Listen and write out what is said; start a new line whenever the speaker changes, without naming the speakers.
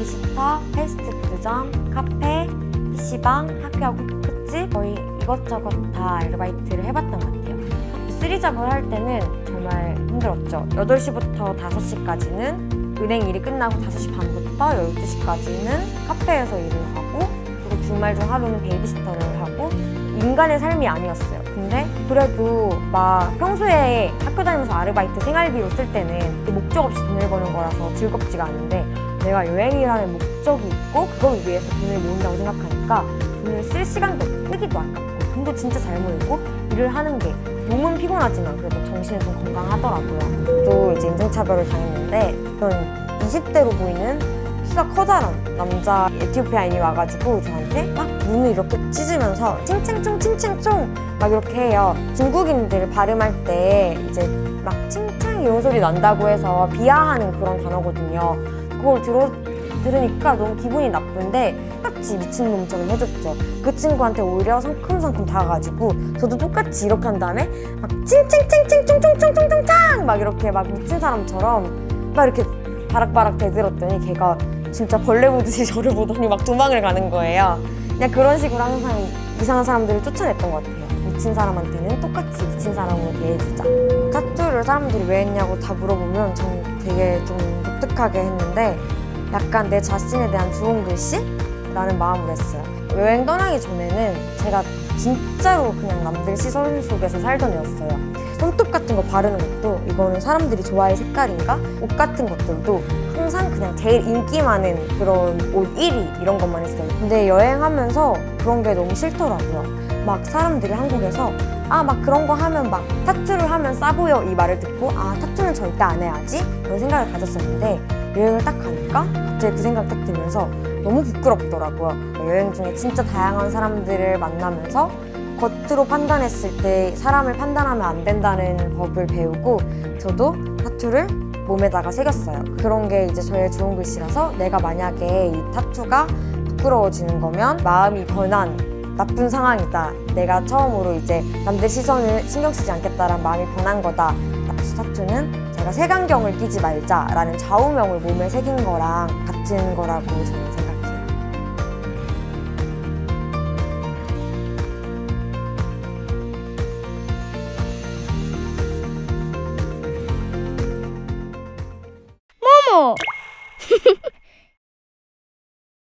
베이비시터, 패스트푸드점, 카페, PC방, 학교 쿠크집 거의 이것저것 다 아르바이트를 해봤던 것 같아요. 쓰리잡을 할 때는 정말 힘들었죠. 8시부터 5시까지는 은행 일이 끝나고 5시 반부터 12시까지는 카페에서 일을 하고 그리고 주말 중 하루는 베이비시터를 하고 인간의 삶이 아니었어요. 근데 그래도 막 평소에 학교 다니면서 아르바이트 생활비로 쓸 때는 그 목적 없이 돈을 버는 거라서 즐겁지가 않은데 내가 여행이라는 목적이 있고 그걸 위해서 돈을 모은다고 생각하니까 돈을 쓸 시간도 쓰기도 아깝고 돈도 진짜 잘 모이고 일을 하는 게 몸은 피곤하지만 그래도 정신은 좀 건강하더라고요. 또 이제 인종차별을 당했는데 그런 20대로 보이는 키가 커다란 남자 에티오피아인이 와가지고 저한테 막 눈을 이렇게 찢으면서 칭칭총 칭칭총 막 이렇게 해요. 중국인들 발음할 때 이제 막 칭칭 이런 소리 난다고 해서 비하하는 그런 단어거든요. 그걸 들어 들으니까 너무 기분이 나쁜데 똑같이 미친놈처럼 해줬죠. 그 친구한테 오히려 성큼성큼 다가가지고 저도 똑같이 이렇게 한 다음에 막 칭칭칭칭총총총총총총 막 이렇게 막 미친 사람처럼 막 이렇게 바락바락 대들었더니 걔가 진짜 벌레 보듯이 저를 보더니 막 도망을 가는 거예요. 그냥 그런 식으로 항상 이상한 사람들을 쫓아냈던 것 같아요. 미친 사람한테는 똑같이 미친 사람으로 대해주자. 타투를 사람들이 왜 했냐고 다 물어보면 전 되게 좀 독특하게 했는데 약간 내 자신에 대한 좋은 글씨? 라는 마음으로 했어요. 여행 떠나기 전에는 제가 진짜로 그냥 남들 시선 속에서 살던 애였어요. 손톱 같은 거 바르는 것도 이거는 사람들이 좋아할 색깔인가? 옷 같은 것들도 항상 그냥 제일 인기 많은 그런 옷 1위 이런 것만 했어요. 근데 여행하면서 그런 게 너무 싫더라고요. 막 사람들이 한국에서 아 막 그런 거 하면 막 타투를 하면 싸 보여 이 말을 듣고 아 타투는 절대 안 해야지 이런 생각을 가졌었는데 여행을 딱 가니까 갑자기 그 생각 딱 들면서 너무 부끄럽더라고요. 여행 중에 진짜 다양한 사람들을 만나면서 겉으로 판단했을 때 사람을 판단하면 안 된다는 법을 배우고 저도 타투를 몸에다가 새겼어요. 그런 게 이제 저의 좋은 글씨라서 내가 만약에 이 타투가 부끄러워지는 거면 마음이 변한 나쁜 상황이다. 내가 처음으로 이제 남들 시선을 신경 쓰지 않겠다라는 마음이 변한 거다. 그래서 타투는 제가 색안경을 끼지 말자라는 좌우명을 몸에 새긴 거랑 같은 거라고 저는 어머!